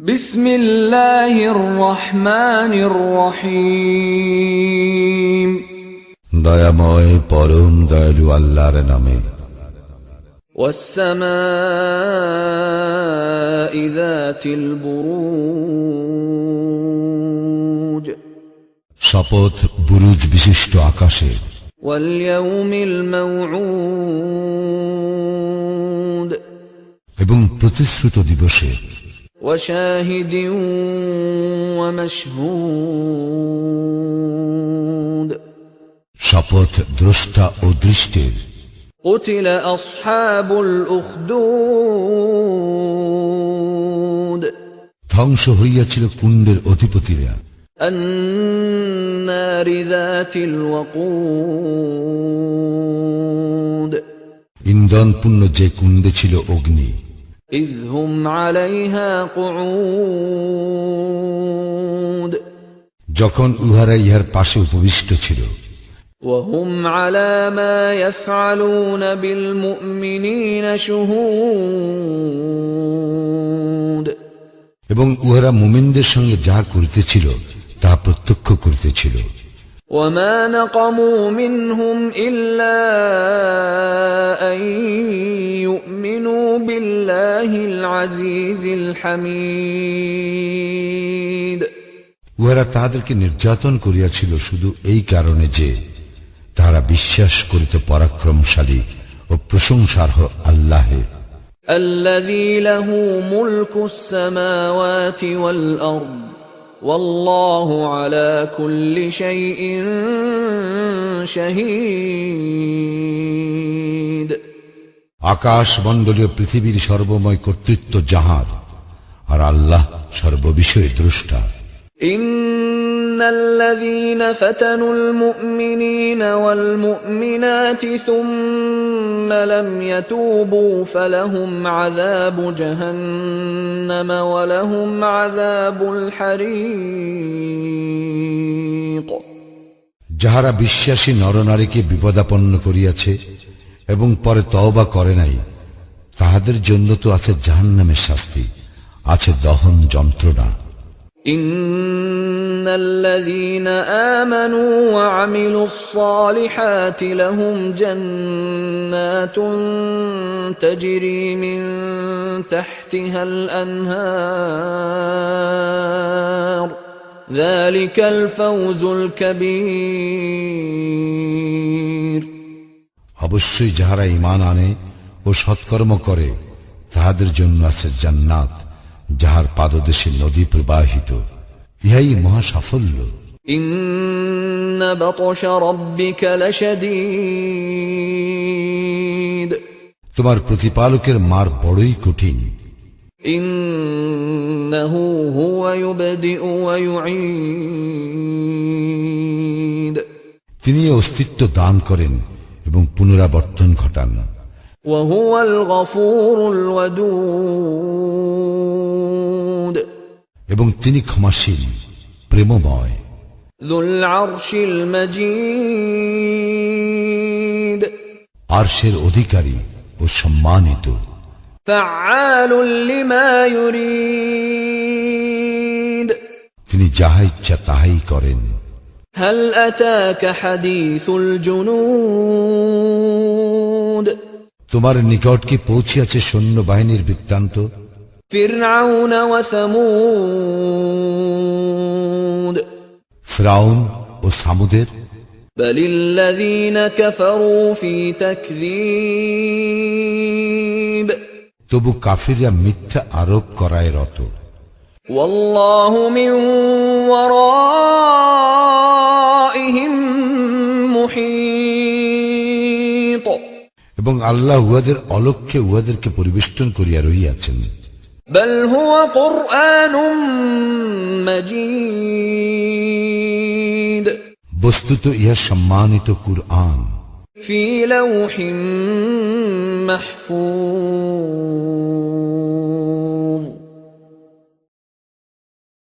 بسم الله الرحمن الرحيم দয়াময় পরম দয়ালু আল্লাহর নামে والسماء ذات البروج শপথ বুরুজ বিশিষ্ট আকাশের واليوم الموعود এবং প্রতিশ্রুত দিবসে وشاهد ومشهود শপথ দ্রষ্টা ও দৃষ্টের قتل أصحاب الأخدود ধ্বংস হইয়াছিল কুণ্ডের অধিপতিরা النار ذات الوقود ইন্ধনপূর্ণ যে কুণ্ডে ছিল অগ্নি إذ هم عليها قعود যখন উহারা ইহার পাশে উপবিষ্ট ছিল وهم على ما يفعلون بالمؤمنين شهود এবং উহারা মুমিনদের সঙ্গে যাহা করিতেছিল তাহা প্রত্যক্ষ করিতেছিল وما نقموا منهم إلا أن يؤمنوا بالله العزيز الحميد উহারা তাহাদেরকে নির্যাতন করিয়াছিল শুধু এই কারণে যে তাহারা বিশ্বাস করিতে পরাক্রমশালী ও প্রশংসার্হ আল্লাহে الذي له ملك السماوات والأرض والله على كل شيء شهيد আকাশ মণ্ডলীয় পৃথিবীর সর্বময় কর্তৃত্ব যাহার আর আল্লাহ সর্ববিষয়ে দ্রষ্টা إن الذين فتنوا المؤمنين والمؤمنات ثم لم يتوبوا فلهم عذاب جهنم ولهم عذاب الحريق যাহারা বিশ্বাসী নরনারীকে বিপদাপন্ন করিয়াছে এবং পরে তওবা করে নাই তাহাদের জন্য তো আছে জাহান্নামের শাস্তি আছে দহন যন্ত্রণা إن الذين آمنوا وعملوا الصالحات لهم جنات تجري من تحتها الأنهار ذلك الفوز الكبير অবশ্যই যাহারা ইমান আনে ও সৎকর্ম করে তাহাদের জন্য আছে জান্নাত যাহার পাদদেশে নদী প্রবাহিত ইহাই মহা সাফল্য إن بطش ربك لشديد তোমার প্রতিপালকের মার বড়ই কঠিন إنه هو يبدئ ويعيد তিনি অস্তিত্ব দান করেন এবং পুনরাবর্তন ঘটান وهو الغفور الودود এবং তিনি ক্ষমাশীল প্রেমময় ذو العرش المجيد আরশের অধিকারী ও সম্মানিত فعال لما يريد তিনি যাহা ইচ্ছা তাহাই করেন هل أتاك حديث الجنود তোমার নিকট কি পৌঁছিয়াছে সৈন্যবাহিনীর বৃত্তান্ত فرعون وثمود ফ্রাউন ও সামুদের بل الذين كفروا في تكذيب তবু কাফিররা মিথ্যা আরোপ করায় রত والله من ورائهم محيط এবং আল্লাহ উহাদের অলক্ষ্যে উহাদেরকে পরিবেষ্টন করিয়া রহিয়াছেন بل هو قرآن مجيد বস্তুত ইহা সম্মানিত কুরআন في لوح محفوظ